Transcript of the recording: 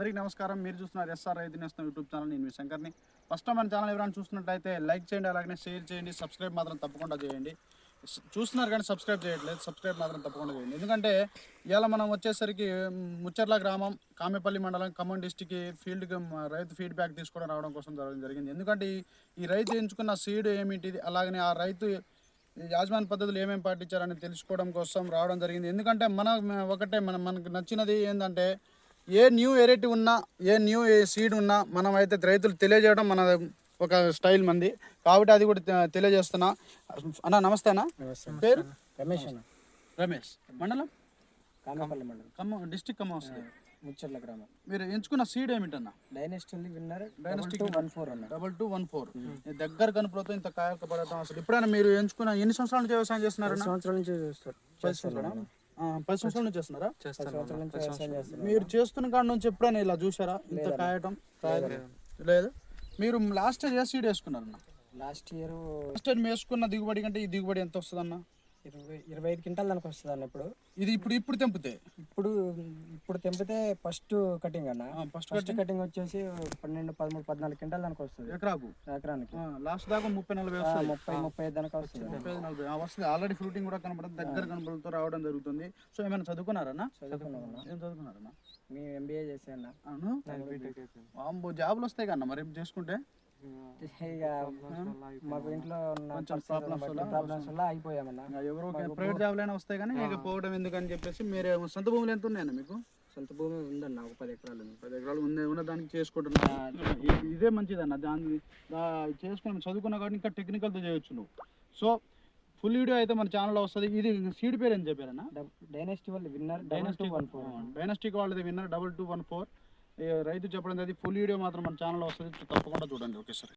అందరికీ నమస్కారం. మీరు చూస్తున్నారు ఎస్ఆర్ రైతు నేస్తం యూట్యూబ్ ఛానల్. నేను మీ శంకర్ని. ఫస్ట్ టైం మన ఛానల్ ఎవరైనా చూస్తున్నట్టయితే లైక్ చేయండి అలాగే షేర్ చేయండి సబ్స్క్రైబ్ మాత్రం తప్పకుండా చేయండి. చూస్తున్నారు కానీ సబ్స్క్రైబ్ చేయట్లేదు సబ్స్క్రైబ్ మాత్రం తప్పకుండా చేయండి. ఎందుకంటే ఇవాళ మనం వచ్చేసరికి ముచ్చర్ల గ్రామం కామెపల్లి మండలం ఖమ్మం డిస్టిక్ ఫీల్డ్కి రైతు ఫీడ్బ్యాక్ తీసుకోవడం రావడం కోసం జరగడం జరిగింది. ఎందుకంటే ఈ- రైతు ఎంచుకున్న సీడ్ ఏమిటిది అలాగనే ఆ రైతు యాజమాన్య పద్ధతులు ఏమేమి పాటించారని తెలుసుకోవడం కోసం రావడం జరిగింది. ఎందుకంటే మన ఒకటే మన మనకు నచ్చినది ఏంటంటే ఏ న్యూ వెరైటీ ఉన్నా ఏ న్యూ సీడ్ ఉన్నా మనం అయితే రైతులు తెలియజేయడం మన ఒక స్టైల్ మంది. కాబట్టి అది కూడా తెలియజేస్తున్నా. అన్న నమస్తే అన్న. పేరు? రమేష్ అన్న. రమేష్. మండలం? కామపల్లి మండలం. ఖమ్మం డిస్టిక్ ఖమ్మం వస్తుంది ముచ్చర్ల గ్రామం. మీరు ఎంచుకున్న seed ఏమిటన్నా? Dynasty winner. Dynasty two one four అన్న. డబల్ టూ వన్ ఫోర్ దగ్గర కనుపులతో ఇంత కాయక పడటం అసలు. ఎప్పుడైనా మీరు ఎంచుకున్న ఎన్ని సంవత్సరాల నుంచి వ్యవసాయం చేస్తున్నారన్నా? సంవత్సరాల నుంచి చూస్తారు. పది సంవత్సరాలా? నుంచి చేస్తున్నారా? మీరు చేస్తున్న కాడ నుంచి ఎప్పుడైనా ఇలా చూసారా ఇంత కాయటం? లేదు. మీరు లాస్ట్ ఇయర్ ఏ సీడ్ వేసుకున్నారన్న? లాస్ట్ ఇయర్ లాస్ట్ ఇయర్ వేసుకున్న దిగుబడి కంటే ఈ దిగుబడి ఎంత వస్తుందన్న? ఇరవై ఇరవై ఐదు క్వింటాల్ దానికి వస్తుంది అన్న ఇప్పుడు. ఇది ఇప్పుడు ఇప్పుడు తెంపితే? ఇప్పుడు ఇప్పుడు తెంపితే ఫస్ట్ కటింగ్ అన్న. First first cutting? వచ్చేసి పన్నెండు పదమూడు పద్నాలుగు క్వింటాల్ దానికి వస్తుంది. ఎకరాకు? ఎకరానికి. లాస్ట్ దాకా ముప్పై నలభై ముప్పై ముప్పై ఐదు దానికి వస్తుంది. ముప్పై ఐదు నలభై. వస్తుంది. ఆల్రెడీ ఫ్రూటింగ్ కూడా కనపడుతుంది దగ్గర కనపడుతూ రావడం జరుగుతుంది. సో ఏమైనా చదువుకున్నారన్నా చదువుకున్నాం ఏం చదువుకున్నారన్నా మేము ఎంబీఏ చేసే అన్న. అవును? జాబులు వస్తాయి కన్నా మరి చేసుకుంటే? ఇక మాకు ఇంట్లో ప్రాబ్లమ్స్ వల్ల అయిపోయామన్న. ఎవరో ప్రైవేట్ జాబ్లైనా వస్తాయి కానీ ఇక పోవడం ఎందుకని చెప్పేసి మీరే సొంత భూములు ఎంత ఉన్నాయన్న మీకు? సొంత భూమి ఉందన్న ఒక పది ఎకరాలు. పది ఎకరాలు ఉంది ఉన్న దానికి చేసుకుంటున్నా. ఇదే మంచిదన్న దాన్ని చేసుకుని చదువుకున్నా కాబట్టి ఇంకా టెక్నికల్తో చేయొచ్చు నువ్వు. సో ఫుల్ వీడియో అయితే మన ఛానల్లో వస్తుంది. ఇది సీడ్ పేరు ఏం చెప్పారన్న? డైనెస్టీ వాళ్ళు winner dynasty one four dynastic వాళ్ళది winner double two one four రైతు చెప్పడం అది ఫుల్ వీడియో మాత్రం మన ఛానల్లో వస్తుంది. తప్పకుండా చూడండి. Okay sir.